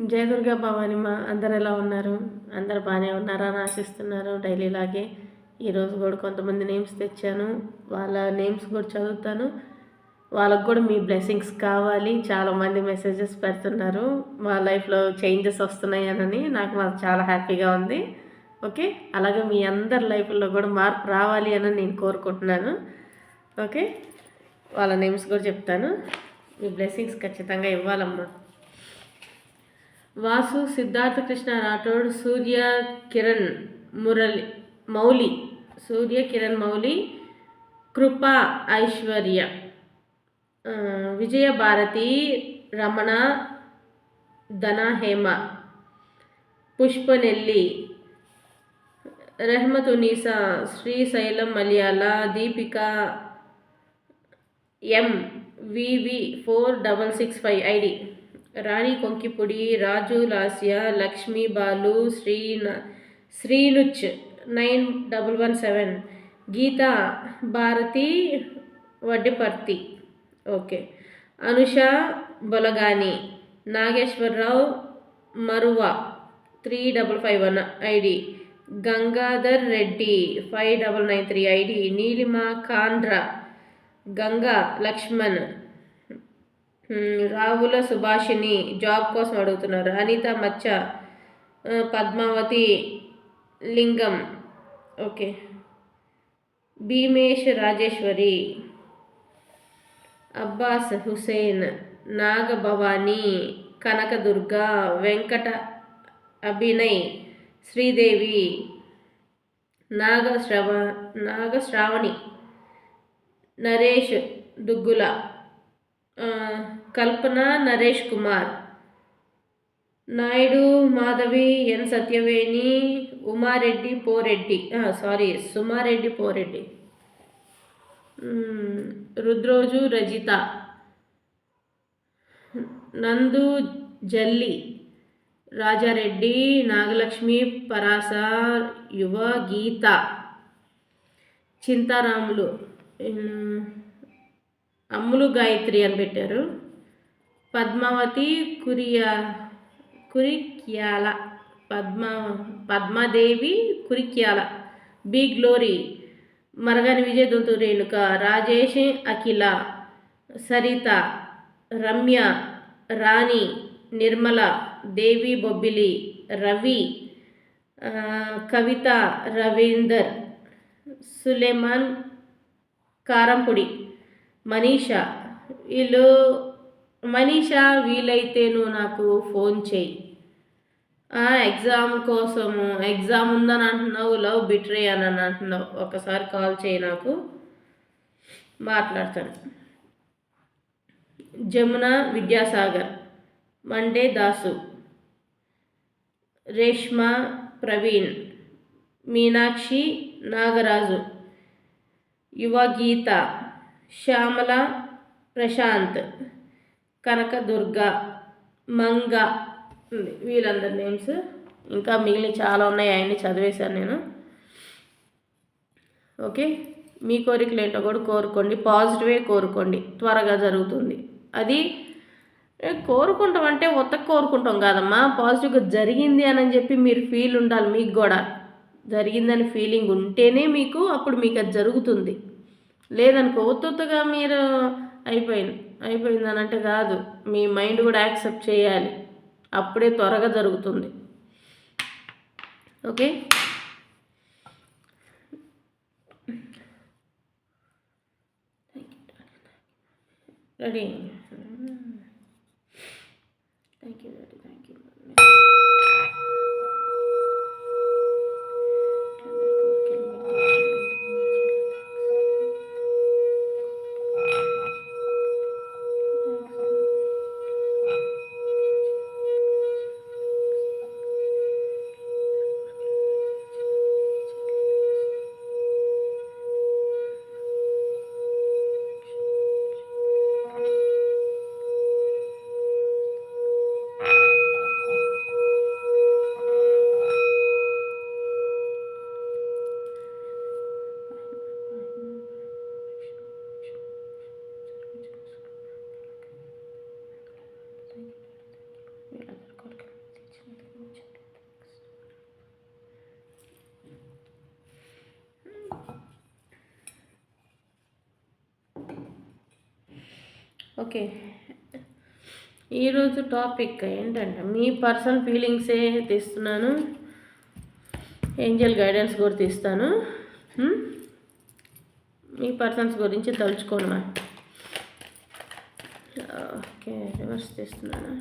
జయదుర్గా భవాని మా అందరు ఎలా ఉన్నారు? అందరు బాగానే ఉన్నారా? అని ఆశిస్తున్నారు డైలీ లాగే ఈరోజు కూడా కొంతమంది నేమ్స్ తెచ్చాను. వాళ్ళ నేమ్స్ కూడా చదువుతాను. వాళ్ళకు కూడా మీ బ్లెస్సింగ్స్ కావాలి. చాలామంది మెసేజెస్ పెడుతున్నారు. వాళ్ళ లైఫ్లో చేంజెస్ వస్తున్నాయనని నాకు మాకు చాలా హ్యాపీగా ఉంది. ఓకే? అలాగే మీ అందరి లైఫ్లో కూడా మార్పు రావాలి అని నేను కోరుకుంటున్నాను. ఓకే? వాళ్ళ నేమ్స్ కూడా చెప్తాను. మీ బ్లెస్సింగ్స్ ఖచ్చితంగా ఇవ్వాలమ్మా. Vasu Siddhartha Krishna Rathod Surya Kiran Murali Mouli Surya Kiran Mouli Krupa Aishwarya. Vijaya Bharathi Ramana Dhana Hema Pushpanelli Rehmatunnisa Srisailam Malayala Deepika M V V four double six five ID. Rani Konkipudi Raju Lasya Lakshmi Balu Sri శ్రీనుచ్ nine double one seven Geetha Bharathi Vaddiparthi. Okay. Anusha Bolagani Nageswararao Maruva three double five one ID Gangadhar Reddy five double nine three ID Neelima Kandra Ganga Laxman Ravula Subhashini job కోసం అడుగుతున్నారు. Anitha Maccha Padmavathi Lingam. Okay. Bheemesh Rajeshwari. Abbas Hussain Nagabhavani Kanakadurga Venkata Abhinay Sridevi నాగశ్రవ Nagasravani Naresh Duggula. Kalpana Naresh Kumar. Naidu Madhavi N Satyaveni Umareddy Poreddy. Sorry Sumareddy Poreddy. Rudroju Rajitha. Nandu Jalli. Rajareddy Nagalakshmi పరాస యువ గీత. చింతారాములు. అమ్ములు గాయత్రి అని పెట్టారు. పద్మావతి కురియా Kurikyala Padma Padmadevi Kurikyala B glory Maragani Vijaya Donthu Renuka Rajesh Akhila Saritha Ramya Rani Nirmala Devi Bobbili Ravi Kavitha Ravinder Suleman కారంపొడి. Manisha వీళ్ళు మనీషా వీలైతే నువ్వు నాకు ఫోన్ చేయి. ఎగ్జామ్ కోసము ఎగ్జామ్ ఉందని అంటున్నావు లవ్ బిట్రే అని అని అంటున్నావు. ఒకసారి కాల్ చేయి నాకు. మాట్లాడతాను. జమున విద్యాసాగర్ మండే దాసు. రేష్మ ప్రవీణ్ మీనాక్షి నాగరాజు. యువ గీత శ్యామల ప్రశాంత్ కనకదుర్గ మంగ వీళ్ళందరి నేమ్స్. ఇంకా మిగిలిన చాలా ఉన్నాయి అవన్నీ చదివేశాను నేను. ఓకే? మీ కోరికలు ఏంటో కూడా కోరుకోండి. పాజిటివే కోరుకోండి. త్వరగా జరుగుతుంది. అది కోరుకుంటాం అంటే ఉత్తక కోరుకుంటాం కాదమ్మా. పాజిటివ్గా జరిగింది అని చెప్పి మీరు ఫీల్ ఉండాలి మీకు కూడా. జరిగిందని ఫీలింగ్ ఉంటేనే మీకు అప్పుడు మీకు అది జరుగుతుంది. లేదనుకో ఉత్తుగా మీరు అయిపోయింది అయిపోయింది అని అంటే కాదు మీ మైండ్ కూడా యాక్సెప్ట్ చేయాలి. అప్పుడే త్వరగా జరుగుతుంది. Okay? Ready thank you okay. ఈరోజు టాపిక్ ఏంటంటే మీ పర్సనల్ ఫీలింగ్సే తీస్తున్నాను. ఏంజల్ గైడెన్స్ కూడా తీస్తాను. మీ పర్సన్స్ గురించి తలుచుకోను ఓకే రివర్స్ తీస్తున్నాను.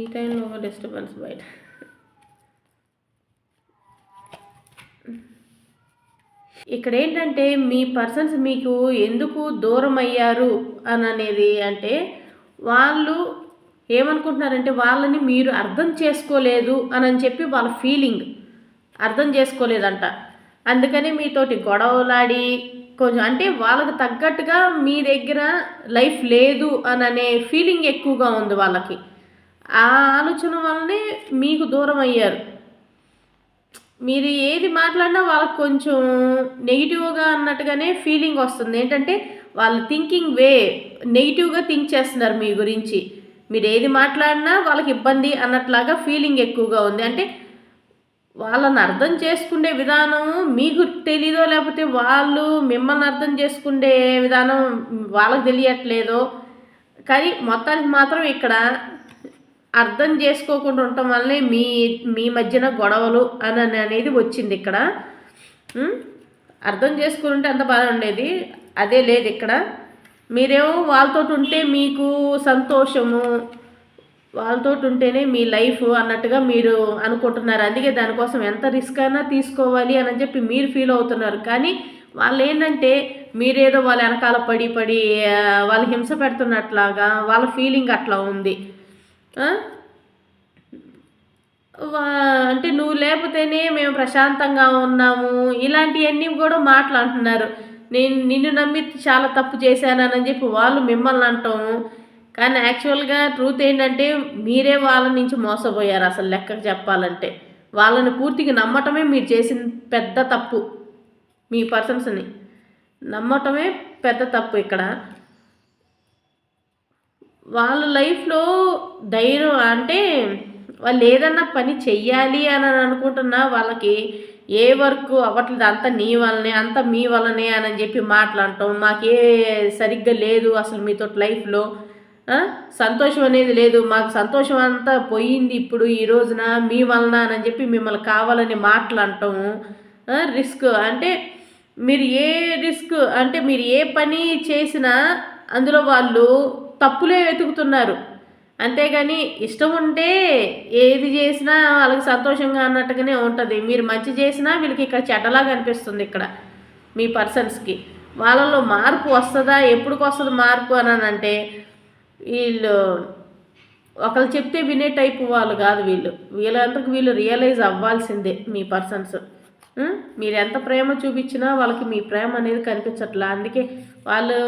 ఈ టైంలో ఒక డిస్టర్బెన్స్ బయట. ఇక్కడ ఏంటంటే మీ పర్సన్స్ మీకు ఎందుకు దూరం అయ్యారు అని అనేది అంటే వాళ్ళు ఏమనుకుంటున్నారంటే వాళ్ళని మీరు అర్థం చేసుకోలేదు అని అని చెప్పి వాళ్ళ ఫీలింగ్ అర్థం చేసుకోలేదంట. అందుకని మీతోటి గొడవలాడి కొంచెం అంటే వాళ్ళకి తగ్గట్టుగా మీ దగ్గర లైఫ్ లేదు అని అనే ఫీలింగ్ ఎక్కువగా ఉంది వాళ్ళకి. ఆ ఆలోచన వల్లనే మీకు దూరం అయ్యారు. మీరు ఏది మాట్లాడినా వాళ్ళకి కొంచెం నెగిటివ్గా అన్నట్టుగానే ఫీలింగ్ వస్తుంది. ఏంటంటే వాళ్ళ థింకింగ్ వే నెగిటివ్గా థింక్ చేస్తున్నారు మీ గురించి. మీరు ఏది మాట్లాడినా వాళ్ళకి ఇబ్బంది అన్నట్లాగా ఫీలింగ్ ఎక్కువగా ఉంది. అంటే వాళ్ళని అర్థం చేసుకునే విధానం మీకు తెలీదో లేకపోతే వాళ్ళు మిమ్మల్ని అర్థం చేసుకునే విధానం వాళ్ళకి తెలియట్లేదో. కానీ మొత్తానికి మాత్రం ఇక్కడ అర్థం చేసుకోకుండా ఉండటం వల్లే మీ మీ మధ్యన గొడవలు అని అనేది వచ్చింది ఇక్కడ. అర్థం చేసుకుని ఉంటే అంత బాగా ఉండేది. అదే లేదు ఇక్కడ. మీరేమో వాళ్ళతో ఉంటే మీకు సంతోషము వాళ్ళతో ఉంటేనే మీ లైఫ్ అన్నట్టుగా మీరు అనుకుంటున్నారు. అందుకే దానికోసం ఎంత రిస్క్ అయినా తీసుకోవాలి అని చెప్పి మీరు ఫీల్ అవుతున్నారు. కానీ వాళ్ళు ఏంటంటే మీరేదో వాళ్ళ వెనకాల పడి పడి వాళ్ళు హింస పెడుతున్నట్లాగా వాళ్ళ ఫీలింగ్ అట్లా ఉంది. అంటే నువ్వు లేకపోతేనే మేము ప్రశాంతంగా ఉన్నాము. ఇలాంటివన్నీ కూడా మాట్లాడుతున్నారు. నేను నిన్ను నమ్మి చాలా తప్పు చేశానని చెప్పి వాళ్ళు మిమ్మల్ని అంటాము. కానీ యాక్చువల్గా ట్రూత్ ఏంటంటే మీరే వాళ్ళ నుంచి మోసపోయారు అసలు లెక్కకు చెప్పాలంటే. వాళ్ళని పూర్తిగా నమ్మటమే మీరు చేసిన పెద్ద తప్పు మీ పర్సన్స్ని నమ్మటమే పెద్ద తప్పు ఇక్కడ. వాళ్ళ లైఫ్లో ధైర్యం అంటే వాళ్ళు ఏదన్నా పని చెయ్యాలి అని అనుకుంటున్నా వాళ్ళకి ఏ వర్క్ అవ్వట్లేదు అంత నీ వల్లనే అంత మీ వల్లనే అని చెప్పి మాట్లాడటం మాకే సరిగ్గా లేదు అసలు మీతో లైఫ్లో. సంతోషం అనేది లేదు మాకు సంతోషం అంతా పోయింది ఇప్పుడు ఈ రోజున మీ వలన అని చెప్పి మిమ్మల్ని కావాలని మాట్లాడటం రిస్క్ అంటే మీరు ఏ రిస్క్ అంటే మీరు ఏ పని చేసినా అందులో వాళ్ళు తప్పులే వెతుకుతున్నారు. అంతేగాని ఇష్టం ఉంటే ఏది చేసినా వాళ్ళకి సంతోషంగా అన్నట్టుగానే ఉంటుంది. మీరు మంచి చేసినా వీళ్ళకి ఇక్కడ చెడ్డలాగా అనిపిస్తుంది ఇక్కడ మీ పర్సన్స్కి. వాళ్ళలో మార్పు వస్తుందా? ఎప్పుడు వస్తుంది మార్పు అని అంటే వీళ్ళు ఒకళ్ళు చెప్తే వినే టైప్ వాళ్ళు కాదు వీళ్ళు. వీళ్ళంతకు వీళ్ళు రియలైజ్ అవ్వాల్సిందే మీ పర్సన్స్. మీరు ఎంత ప్రేమ చూపించినా వాళ్ళకి మీ ప్రేమ అనేది కనిపించట్లా. అందుకే వాళ్ళు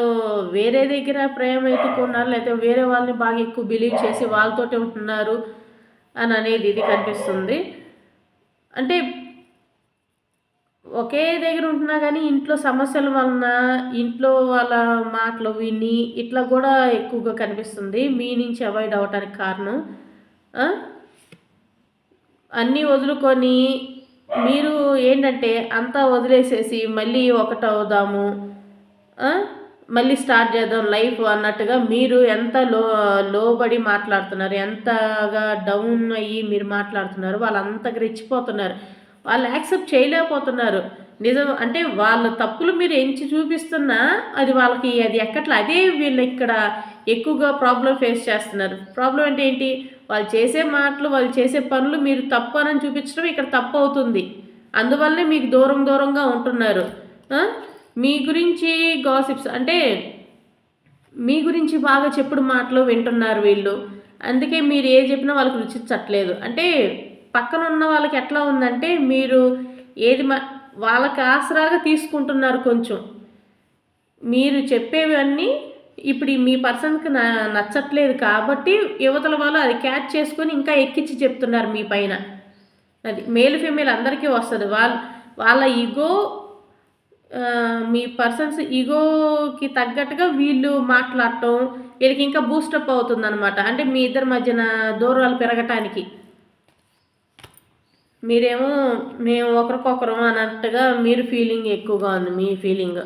వేరే దగ్గర ప్రేమ ఎత్తుకున్నారు లేకపోతే వేరే వాళ్ళని బాగా ఎక్కువ బిలీవ్ చేసి వాళ్ళతోటే ఉంటున్నారు అని అనేది ఇది కనిపిస్తుంది. అంటే ఒకే దగ్గర ఉంటున్నా కానీ ఇంట్లో సమస్యల వలన ఇంట్లో వాళ్ళ మాటలు విని ఇట్లా కూడా ఎక్కువగా కనిపిస్తుంది. మీ నుంచి అవాయిడ్ అవ్వటానికి కారణం అన్నీ వదులుకొని మీరు ఏంటంటే అంతా వదిలేసేసి మళ్ళీ ఒకటవుదాము మళ్ళీ స్టార్ట్ చేద్దాం లైఫ్ అన్నట్టుగా మీరు ఎంత లో లోబడి మాట్లాడుతున్నారు ఎంతగా డౌన్ అయ్యి మీరు మాట్లాడుతున్నారు వాళ్ళు అంతగా రెచ్చిపోతున్నారు వాళ్ళు యాక్సెప్ట్ చేయలేకపోతున్నారు. నిజం అంటే వాళ్ళ తప్పులు మీరు ఎంచి చూపిస్తున్నా అది వాళ్ళకి అది ఎక్కట్లా అదే వీళ్ళు ఇక్కడ ఎక్కువగా ప్రాబ్లం ఫేస్ చేస్తున్నారు. ప్రాబ్లం అంటే ఏంటి? వాళ్ళు చేసే మాటలు వాళ్ళు చేసే పనులు మీరు తప్పు అని చూపించడం ఇక్కడ తప్పు అవుతుంది. అందువల్లే మీకు దూరం దూరంగా ఉంటున్నారు. మీ గురించి గాసిప్స్ అంటే మీ గురించి బాగా చెప్పుడు మాటలు వింటున్నారు వీళ్ళు. అందుకే మీరు ఏ చెప్పినా వాళ్ళకి రుచించట్లేదు అంటే పక్కన ఉన్న వాళ్ళకి ఎట్లా ఉందంటే మీరు ఏది మా వాళ్ళకి ఆసరాగా తీసుకుంటున్నారు కొంచెం. మీరు చెప్పేవన్నీ ఇప్పుడు మీ పర్సన్కి నచ్చట్లేదు కాబట్టి యువతల వాళ్ళు అది క్యాచ్ చేసుకొని ఇంకా ఎక్కించి చెప్తున్నారు మీ పైన. అది మేల్ ఫీమేల్ అందరికీ వస్తుంది. వాళ్ళ వాళ్ళ ఈగో మీ పర్సన్స్ ఈగోకి తగ్గట్టుగా వీళ్ళు మాట్లాడటం వీళ్ళకి ఇంకా బూస్టప్ అవుతుంది అనమాట అంటే మీ ఇద్దరి మధ్యన దూరాలు పెరగటానికి. మీరేమో మేము ఒకరికొకరం అన్నట్టుగా మీరు ఫీలింగ్ ఎక్కువగా ఉంది మీ ఫీలింగ్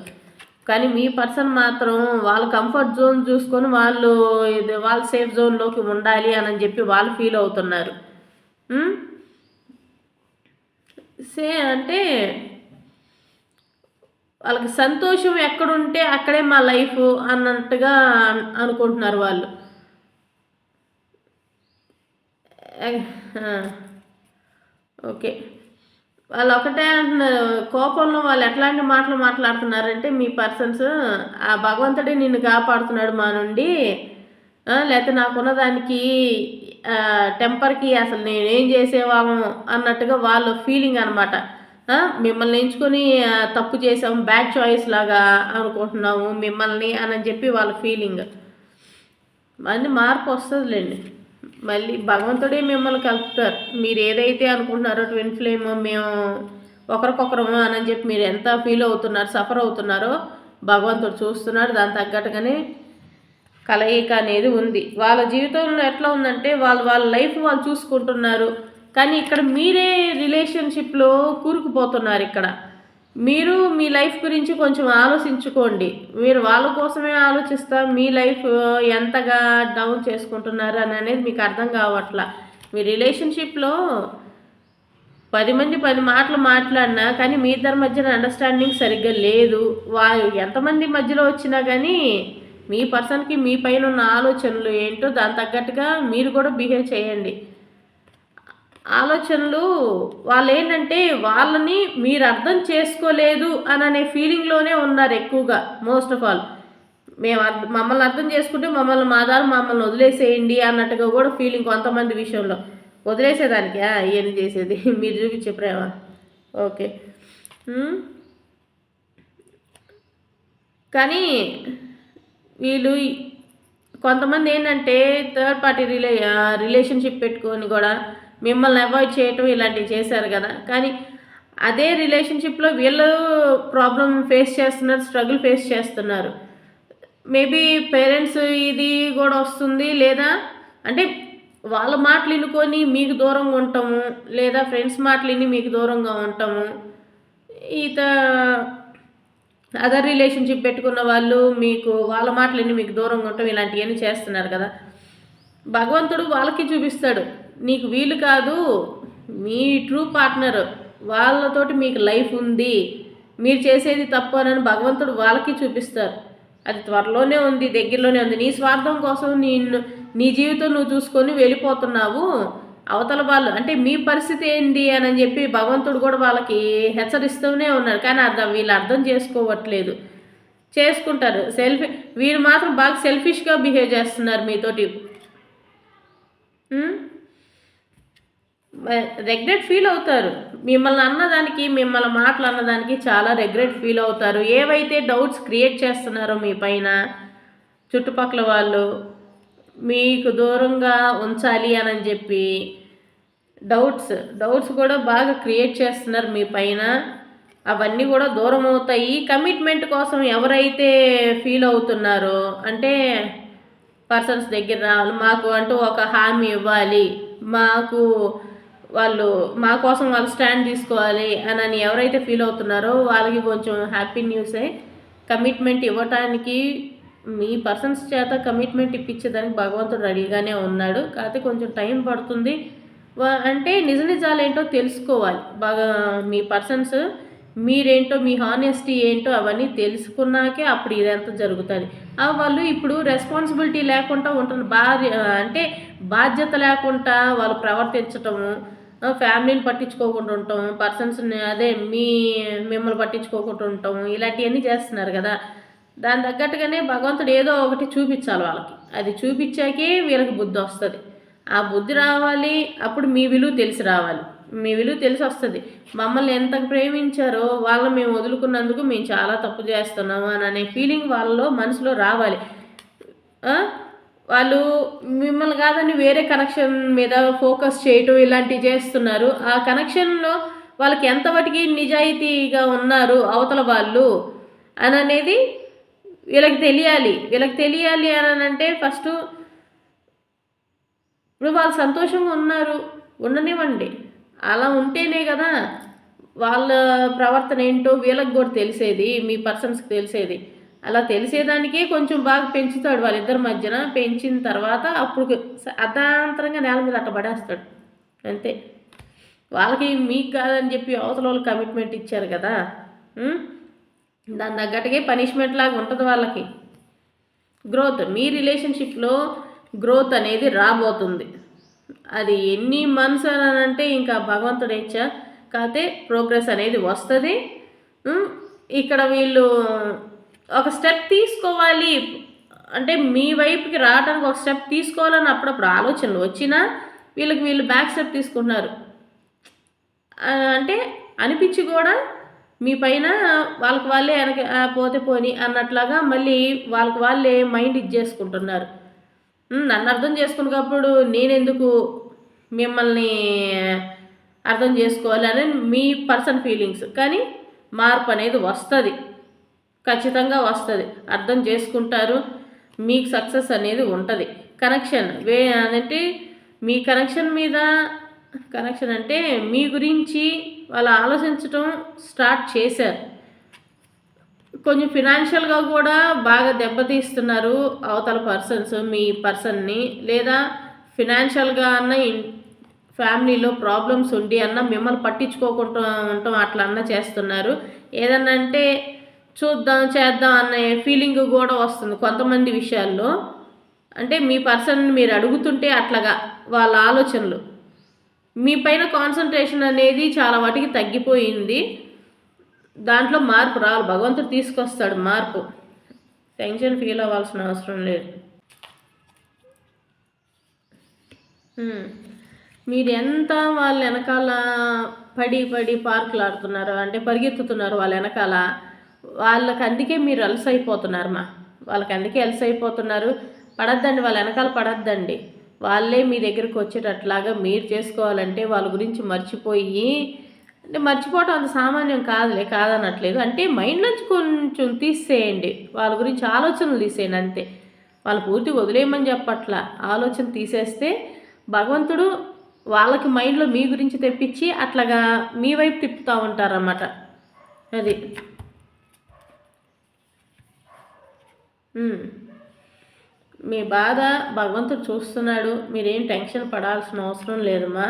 కానీ మీ పర్సన్ మాత్రం వాళ్ళ కంఫర్ట్ జోన్ చూసుకొని వాళ్ళు ఇది వాళ్ళ సేఫ్ జోన్లోకి ఉండాలి అని చెప్పి వాళ్ళు ఫీల్ అవుతున్నారు. సే అంటే వాళ్ళకి సంతోషం ఎక్కడుంటే అక్కడే మా లైఫ్ అన్నట్టుగా అనుకుంటున్నారు వాళ్ళు. ఓకే. వాళ్ళు ఒకటే అంటున్నారు కోపంలో వాళ్ళు ఎట్లాంటి మాటలు మాట్లాడుతున్నారంటే మీ పర్సన్స్ ఆ భగవంతుడే నిన్ను కాపాడుతున్నాడు మా నుండి. లేకపోతే నాకున్న దానికి టెంపర్కి అసలు నేనేం చేసేవాము అన్నట్టుగా వాళ్ళ ఫీలింగ్ అనమాట మిమ్మల్ని ఎంచుకొని తప్పు చేసాం బ్యాడ్ చాయిస్ లాగా అనుకుంటున్నాము మిమ్మల్ని అని చెప్పి వాళ్ళ ఫీలింగ్ మళ్ళీ మార్పు వస్తుందిలేండి. మళ్ళీ భగవంతుడే మిమ్మల్ని కలుపుతారు. మీరు ఏదైతే అనుకుంటున్నారో ట్విన్ ఫ్లేమ్ మేము ఒకరికొకరము అని చెప్పి మీరు ఎంత ఫీల్ అవుతున్నారు సఫర్ అవుతున్నారో భగవంతుడు చూస్తున్నాడు. దాని తగ్గట్టుగానే కలయిక అనేది ఉంది. వాళ్ళ జీవితంలో ఎట్లా ఉందంటే వాళ్ళు వాళ్ళ లైఫ్ వాళ్ళు చూసుకుంటున్నారు. కానీ ఇక్కడ మీరే రిలేషన్షిప్లో కూరుకుపోతున్నారు ఇక్కడ. మీరు మీ లైఫ్ గురించి కొంచెం ఆలోచించుకోండి. మీరు వాళ్ళ కోసమే ఆలోచిస్తా మీ లైఫ్ ఎంతగా డౌన్ చేసుకుంటున్నారు అని అనేది మీకు అర్థం కావట్లా. మీ రిలేషన్షిప్లో పది మంది పది మాటలు మాట్లాడినా కానీ మీ ఇద్దరి మధ్యన అండర్స్టాండింగ్ సరిగ్గా లేదు. వారు ఎంతమంది మధ్యలో వచ్చినా కానీ మీ పర్సన్కి మీ పైన ఉన్న ఆలోచనలు ఏంటో దాని తగ్గట్టుగా మీరు కూడా బిహేవ్ చేయండి. ఆలోచనలు వాళ్ళు ఏంటంటే వాళ్ళని మీరు అర్థం చేసుకోలేదు అని అనే ఫీలింగ్లోనే ఉన్నారు ఎక్కువగా మోస్ట్ ఆఫ్ ఆల్ మేము అర్థ మమ్మల్ని అర్థం చేసుకుంటే మమ్మల్ని మాదారు మమ్మల్ని వదిలేసేయండి అన్నట్టుగా కూడా ఫీలింగ్ కొంతమంది విషయంలో. వదిలేసేదానికి? ఏం చేసేది? మీరు చూపించే ప్రేమ. ఓకే. కానీ వీళ్ళు కొంతమంది ఏంటంటే థర్డ్ పార్టీ రిలే రిలేషన్షిప్ పెట్టుకొని కూడా మిమ్మల్ని అవాయిడ్ చేయటం ఇలాంటివి చేశారు కదా. కానీ అదే రిలేషన్షిప్లో వీళ్ళు ప్రాబ్లం ఫేస్ చేస్తున్నారు స్ట్రగుల్ ఫేస్ చేస్తున్నారు. మేబీ పేరెంట్స్ ఇది కూడా వస్తుంది లేదా అంటే వాళ్ళ మాటలు వినుకొని మీకు దూరంగా ఉంటాము లేదా ఫ్రెండ్స్ మాటలు విని మీకు దూరంగా ఉంటాము ఈత అదర్ రిలేషన్షిప్ పెట్టుకున్న వాళ్ళు మీకు వాళ్ళ మాటలు విని మీకు దూరంగా ఉండటం ఇలాంటివన్నీ చేస్తున్నారు కదా. భగవంతుడు వాళ్ళకి చూపిస్తాడు. నీకు వీలు కాదు మీ ట్రూ పార్ట్నర్ వాళ్ళతోటి మీకు లైఫ్ ఉంది. మీరు చేసేది తప్పు అని భగవంతుడు వాళ్ళకి చూపిస్తారు. అది త్వరలోనే ఉంది దగ్గరలోనే ఉంది. నీ స్వార్థం కోసం నిన్ను నీ జీవితం నువ్వు చూసుకొని వెళ్ళిపోతున్నావు. అవతల వాళ్ళు అంటే మీ పరిస్థితి ఏంటి అని చెప్పి భగవంతుడు కూడా వాళ్ళకి హెచ్చరిస్తూనే ఉన్నారు. కానీ అర్థం వీళ్ళు అర్థం చేసుకోవట్లేదు. చేసుకుంటారు. సెల్ఫీ వీళ్ళు మాత్రం బాగా సెల్ఫిష్గా బిహేవ్ చేస్తున్నారు మీతోటి. రెగ్రెట్ ఫీల్ అవుతారు. మిమ్మల్ని అన్నదానికి మిమ్మల్ని మాటలు అన్నదానికి చాలా రెగ్రెట్ ఫీల్ అవుతారు. ఏవైతే డౌట్స్ క్రియేట్ చేస్తున్నారో మీ పైన చుట్టుపక్కల వాళ్ళు మీకు దూరంగా ఉంచాలి అని చెప్పి డౌట్స్ డౌట్స్ కూడా బాగా క్రియేట్ చేస్తున్నారు మీ పైన. అవన్నీ కూడా దూరం అవుతాయి. కమిట్మెంట్ కోసం ఎవరైతే ఫీల్ అవుతున్నారో అంటే పర్సన్స్ దగ్గర రావాలి. మాకు అంటూ ఒక హామీ ఇవ్వాలి. మాకు వాళ్ళు మా కోసం వాళ్ళు స్టాండ్ తీసుకోవాలి అని అని ఎవరైతే ఫీల్ అవుతున్నారో వాళ్ళకి కొంచెం హ్యాపీ న్యూసే. కమిట్మెంట్ ఇవ్వటానికి మీ పర్సన్స్ చేత కమిట్మెంట్ ఇప్పించేదానికి భగవంతుడు రెడీగానే ఉన్నాడు. కాకపోతే కొంచెం టైం పడుతుంది. అంటే నిజ నిజాలు ఏంటో తెలుసుకోవాలి. బాగా మీ పర్సన్స్ మీరేంటో మీ హానెస్టీ ఏంటో అవన్నీ తెలుసుకున్నాకే అప్పుడు ఇదంతా జరుగుతుంది. ఆ వాళ్ళు ఇప్పుడు రెస్పాన్సిబిలిటీ లేకుండా ఉంటుంది భార్య అంటే బాధ్యత లేకుండా వాళ్ళు ప్రవర్తించటము ఫ్యామిలీని పట్టించుకోకుండా ఉంటాం పర్సన్స్ని అదే మీ మిమ్మల్ని పట్టించుకోకుండా ఉంటాం ఇలాంటివన్నీ చేస్తున్నారు కదా. దాని తగ్గట్టుగానే భగవంతుడు ఏదో ఒకటి చూపించాలి వాళ్ళకి. అది చూపించాకే వీళ్ళకి బుద్ధి వస్తుంది. ఆ బుద్ధి రావాలి అప్పుడు మీ విలువ తెలిసి రావాలి. మీ విలువ తెలిసి వస్తుంది. మమ్మల్ని ఎంత ప్రేమించారో వాళ్ళని మేము వదులుకున్నందుకు మేము చాలా తప్పు చేస్తున్నాము అని అనే ఫీలింగ్ వాళ్ళలో మనసులో రావాలి. వాళ్ళు మిమ్మల్ని కాదని వేరే కనెక్షన్ మీద ఫోకస్ చేయటం ఇలాంటివి చేస్తున్నారు. ఆ కనెక్షన్లో వాళ్ళకి ఎంతవరకు నిజాయితీగా ఉన్నారు అవతల వాళ్ళు అని అనేది వీళ్ళకి తెలియాలి. వీళ్ళకి తెలియాలి అని అంటే ఫస్ట్ ఇప్పుడు వాళ్ళు సంతోషంగా ఉన్నారు ఉండనివ్వండి. అలా ఉంటేనే కదా వాళ్ళ ప్రవర్తన ఏంటో వీళ్ళకి కూడా తెలిసేది మీ పర్సన్స్కి తెలిసేది. అలా తెలిసేదానికే కొంచెం బాగా పెంచుతాడు వాళ్ళిద్దరి మధ్యన. పెంచిన తర్వాత అప్పుడు అర్ధాంతరంగా నేల మీద అట్ట పడేస్తాడు. అంతే. వాళ్ళకి మీకు కాదని చెప్పి అవతల వాళ్ళు కమిట్మెంట్ ఇచ్చారు కదా. దాని తగ్గట్టుగా పనిష్మెంట్ లాగా ఉంటుంది వాళ్ళకి. గ్రోత్ మీ రిలేషన్షిప్లో గ్రోత్ అనేది రాబోతుంది. అది ఎన్ని మంత్స్ అని అంటే ఇంకా భగవంతుడు ఇచ్చా. కాకపోతే ప్రోగ్రెస్ అనేది వస్తుంది. ఇక్కడ వీళ్ళు ఒక స్టెప్ తీసుకోవాలి. అంటే మీ వైపుకి రావడానికి ఒక స్టెప్ తీసుకోవాలని అప్పుడప్పుడు ఆలోచనలు వచ్చినా వీళ్ళకి వీళ్ళు బ్యాక్ స్టెప్ తీసుకుంటున్నారు. అంటే అనిపించి కూడా మీ పైన వాళ్ళకి వాళ్ళే వెనక పోతే పోని అన్నట్లాగా మళ్ళీ వాళ్ళకి వాళ్ళే మైండ్ ఇచ్చేసుకుంటున్నారు నన్ను అర్థం చేసుకున్నప్పుడు నేనెందుకు మిమ్మల్ని అర్థం చేసుకోవాలి అని మీ పర్సన్ ఫీలింగ్స్ కానీ మార్పు అనేది వస్తుంది. ఖచ్చితంగా వస్తుంది. అర్థం చేసుకుంటారు. మీకు సక్సెస్ అనేది ఉంటుంది. కనెక్షన్ వే అదంటే మీ కనెక్షన్ మీద కనెక్షన్ అంటే మీ గురించి వాళ్ళు ఆలోచించటం స్టార్ట్ చేశారు. కొంచెం ఫినాన్షియల్గా కూడా బాగా దెబ్బతీస్తున్నారు అవతల పర్సన్స్ మీ పర్సన్ని లేదా ఫినాన్షియల్గా అన్న ఇన్- ఫ్యామిలీలో ప్రాబ్లమ్స్ ఉండి అన్న మిమ్మల్ని పట్టించుకోకుండా ఉండటం అట్లా అన్న చేస్తున్నారు. ఏదన్నా అంటే చూద్దాం చేద్దాం అనే ఫీలింగ్ కూడా వస్తుంది కొంతమంది విషయాల్లో. అంటే మీ పర్సన్ మీరు అడుగుతుంటే అట్లాగా వాళ్ళ ఆలోచనలు. మీ పైన కాన్సన్ట్రేషన్ అనేది చాలా వాటికి తగ్గిపోయింది. దాంట్లో మార్పు రావాలి. భగవంతుడు తీసుకొస్తాడు మార్పు. టెన్షన్ ఫీల్ అవ్వాల్సిన అవసరం లేదు. మీరు ఎంత వాళ్ళ వెనకాల పడి పడి పార్కులు ఆడుతున్నారు అంటే పరిగెత్తుతున్నారు వాళ్ళ వెనకాల వాళ్ళకి అందుకే మీరు అలసైపోతున్నారు మా. వాళ్ళకి అందుకే అలసైపోతున్నారు. పడద్దండి వాళ్ళ వెనకాల పడద్దండి. వాళ్ళే మీ దగ్గరికి వచ్చేటట్లాగా మీరు చేసుకోవాలంటే వాళ్ళ గురించి మర్చిపోయి అంటే మర్చిపోవటం అంత సామాన్యం కాదులే కాదనట్లేదు. అంటే మైండ్ నుంచి కొంచెం తీసేయండి. వాళ్ళ గురించి ఆలోచనలు తీసేయండి అంతే. వాళ్ళు పూర్తి వదిలేయమని చెప్పట్లా. ఆలోచన తీసేస్తే భగవంతుడు వాళ్ళకి మైండ్లో మీ గురించి తెప్పించి అట్లాగా మీ వైపు తిప్పుతూ ఉంటారన్నమాట. అది. మీ బాధ భగవంతుడు చూస్తున్నాడు. మీరేం టెన్షన్ పడాల్సిన అవసరం లేదమ్మా.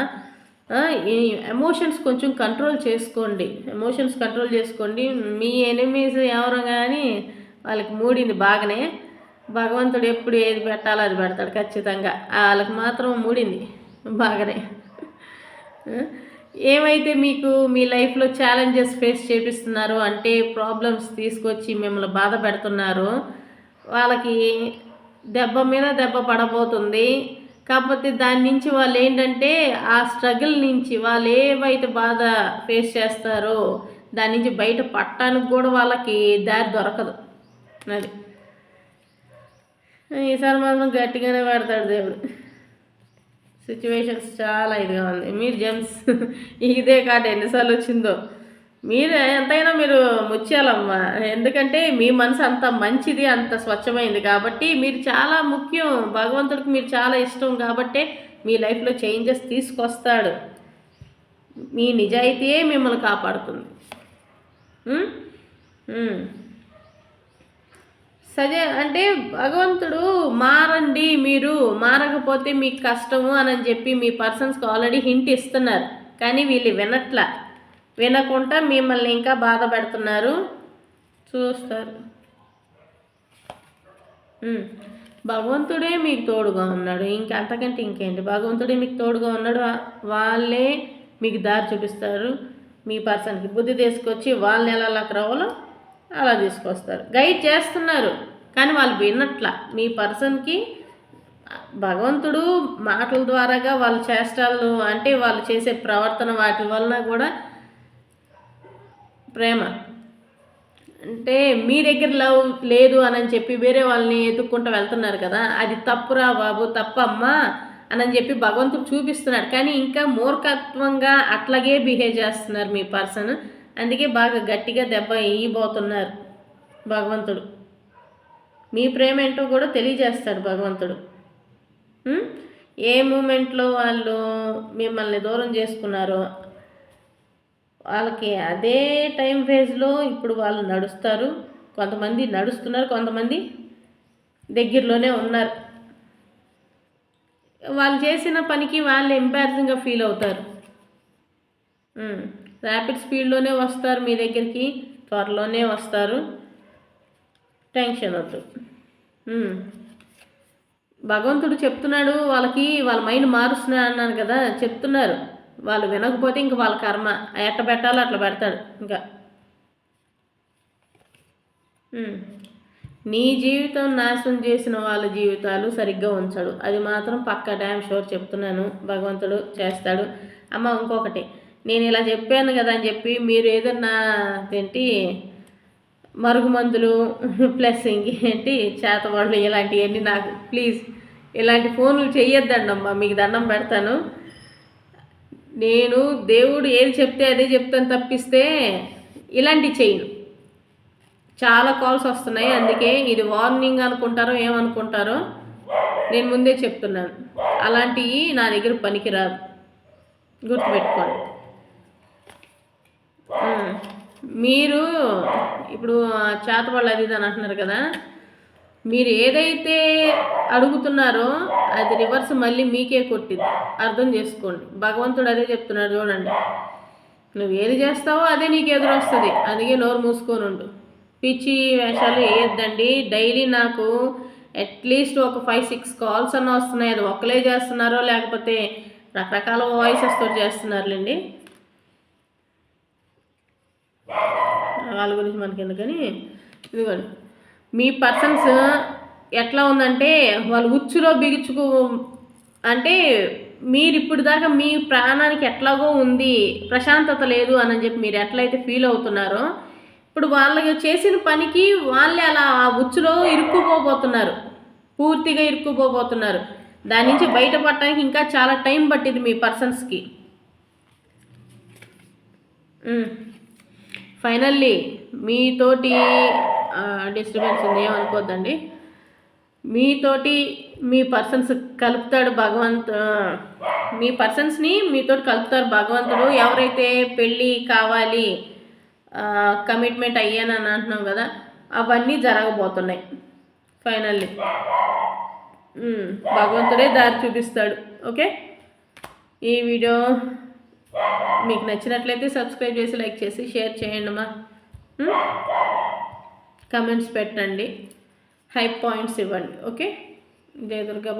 ఈ ఎమోషన్స్ కొంచెం కంట్రోల్ చేసుకోండి. ఎమోషన్స్ కంట్రోల్ చేసుకోండి. మీ ఎనిమీస్ ఎవరు కానీ వాళ్ళకి మూడింది బాగానే. భగవంతుడు ఎప్పుడు ఏది పెట్టాలో అది పెడతాడు ఖచ్చితంగా. వాళ్ళకి మాత్రం మూడింది బాగానే. ఏమైతే మీకు మీ లైఫ్లో ఛాలెంజెస్ ఫేస్ చేపిస్తున్నారో అంటే ప్రాబ్లమ్స్ తీసుకొచ్చి మిమ్మల్ని బాధ పెడుతున్నారో వాళ్ళకి దెబ్బ మీద దెబ్బ పడబోతుంది. కాకపోతే దాని నుంచి వాళ్ళు ఏంటంటే ఆ స్ట్రగుల్ నుంచి వాళ్ళు ఏవైతే బాధ ఫేస్ చేస్తారో దాని నుంచి బయట పట్టడానికి కూడా వాళ్ళకి దారి దొరకదు. అది. ఈసారి మాత్రం గట్టిగానే పెడతాడు దేవుడు. సిచ్యువేషన్స్ చాలా ఇదిగా ఉంది. మీరు జెమ్స్ ఇదే కాదు ఎన్నిసార్లు వచ్చిందో. మీరు ఎంతైనా మీరు ముచ్చాలమ్మా ఎందుకంటే మీ మనసు అంత మంచిది అంత స్వచ్ఛమైంది కాబట్టి మీరు చాలా ముఖ్యం. భగవంతుడికి మీరు చాలా ఇష్టం కాబట్టే మీ లైఫ్లో చేంజెస్ తీసుకొస్తాడు. మీ నిజాయితీయే మిమ్మల్ని కాపాడుతుంది. సజే అంటే భగవంతుడు మారండి మీరు మారకపోతే మీకు కష్టము అని చెప్పి మీ పర్సన్స్కి ఆల్రెడీ హింట్ ఇస్తున్నారు. కానీ వీళ్ళు వినట్లా. వినకుండా మిమ్మల్ని ఇంకా బాధ పెడుతున్నారు. చూస్తారు. భగవంతుడే మీకు తోడుగా ఉన్నాడు. ఇంకా అంతకంటే ఇంకేంటి? భగవంతుడే మీకు తోడుగా ఉన్నాడు. వాళ్ళే మీకు దారి చూపిస్తారు. మీ పర్సన్కి బుద్ధి తీసుకొచ్చి వాళ్ళని ఎలా అలా రావాలో అలా తీసుకొస్తారు. గైడ్ చేస్తున్నారు. కానీ వాళ్ళు విన్నట్ల మీ పర్సన్కి భగవంతుడు మాటల ద్వారాగా వాళ్ళ చేష్టాలు అంటే వాళ్ళు చేసే ప్రవర్తన వాటి వలన కూడా ప్రేమ. అంటే మీ దగ్గర లవ్ లేదు అని చెప్పి వేరే వాళ్ళని ఎత్తుక్కుంటూ వెళ్తున్నారు కదా అది తప్పురా బాబు తప్పమ్మా అని చెప్పి భగవంతుడు చూపిస్తున్నాడు. కానీ ఇంకా మూర్ఖత్వంగా అట్లాగే బిహేవ్ చేస్తున్నారు మీ పర్సన్. అందుకే బాగా గట్టిగా దెబ్బ వేయబోతున్నారు భగవంతుడు. మీ ప్రేమ ఏంటో కూడా తెలియజేస్తాడు భగవంతుడు. ఏ మూమెంట్లో వాళ్ళు మిమ్మల్ని దూరం చేసుకున్నారో వాళ్ళకి అదే టైం ఫేజ్లో ఇప్పుడు వాళ్ళు నడుస్తారు. కొంతమంది నడుస్తున్నారు కొంతమంది దగ్గరలోనే ఉన్నారు. వాళ్ళు చేసిన పనికి వాళ్ళు ఎంబారసింగ్గా ఫీల్ అవుతారు. ర్యాపిడ్ స్పీడ్లోనే వస్తారు మీ దగ్గరికి త్వరలోనే వస్తారు. టెన్షన్ వద్దు. భగవంతుడు చెప్తున్నాడు వాళ్ళకి వాళ్ళ మైండ్ మారుస్తున్నా అన్నాను కదా చెప్తున్నారు. వాళ్ళు వినకపోతే ఇంక వాళ్ళ కర్మ. ఎట్ట పెట్టాలో అట్లా పెడతాడు ఇంకా. నీ జీవితం నాశనం చేసిన వాళ్ళ జీవితాలు సరిగ్గా ఉంచడు. అది మాత్రం పక్క డ్యామ్ షోర్ చెప్తున్నాను. భగవంతుడు చేస్తాడు. అమ్మ ఇంకొకటి. నేను ఇలా చెప్పాను కదా అని చెప్పి మీరు ఏదన్నా ఏంటి మరుగుమందులు ప్లస్ ఇంకేంటి చేతవాళ్ళు ఇలాంటివన్నీ నాకు ప్లీజ్. ఇలాంటి ఫోన్లు చేయొద్దండి అమ్మా మీకు దండం పెడతాను. నేను దేవుడు ఏది చెప్తే అదే చెప్తాను తప్పిస్తే ఇలాంటివి చేయను చాలా కాల్స్ వస్తున్నాయి అందుకే ఇది వార్నింగ్ అనుకుంటారో ఏమనుకుంటారో నేను ముందే చెప్తున్నాను. అలాంటివి నా దగ్గర పనికిరాదు. గుర్తుపెట్టుకోండి. మీరు ఇప్పుడు చేతబళ్ళు అది ఇది అని అంటున్నారు కదా మీరు ఏదైతే అడుగుతున్నారో అది రివర్స్ మళ్ళీ మీకే కొట్టింది అర్థం చేసుకోండి. భగవంతుడు అదే చెప్తున్నాడు చూడండి. నువ్వు ఏది చేస్తావో అదే నీకు ఎదురొస్తుంది. అందుకే నోరు మూసుకొని ఉండు. పిచ్చి వేషాలు వేయొద్దండి. డైలీ నాకు అట్లీస్ట్ ఒక ఫైవ్ సిక్స్ కాల్స్ అన్న వస్తున్నాయి. అది ఒక్కలే చేస్తున్నారో లేకపోతే రకరకాల వాయిసెస్తో చేస్తున్నారులేండి. వాళ్ళ గురించి మనకి ఎందుకని ఇదిగోండి. మీ పర్సన్స్ ఎట్లా ఉందంటే వాళ్ళు ఉచ్చులో బిగుచుకు అంటే మీరు ఇప్పుడు దాకా మీ ప్రాణానికి ఎట్లాగో ఉంది ప్రశాంతత లేదు అని చెప్పి మీరు ఎట్లయితే ఫీల్ అవుతున్నారో ఇప్పుడు వాళ్ళకి చేసిన పనికి వాళ్ళే అలా ఆ ఉచ్చులో ఇరుక్కుపోబోతున్నారు. పూర్తిగా ఇరుక్కుపోబోతున్నారు. దాని నుంచి బయటపడటానికి ఇంకా చాలా టైం పట్టింది మీ పర్సన్స్కి ఫైనల్లీ మీతోటి డిస్టర్బెన్స్ ఉంది ఏమనుకోద్దండి? మీతోటి మీ పర్సన్స్ కలుపుతాడు భగవంత్ మీ పర్సన్స్ని మీతోటి కలుపుతారు భగవంతుడు. ఎవరైతే పెళ్ళి కావాలి కమిట్మెంట్ అయ్యానని అంటున్నాం కదా అవన్నీ జరగబోతున్నాయి ఫైనల్లీ భగవంతుడే దారి చూపిస్తాడు ఓకే? ఈ వీడియో మీకు నచ్చినట్లయితే సబ్స్క్రైబ్ చేసి లైక్ చేసి షేర్ చేయండి మా కమెంట్స్ పెట్టండి. హై పాయింట్స్ ఇవ్వండి. ఓకే జయ దుర్గా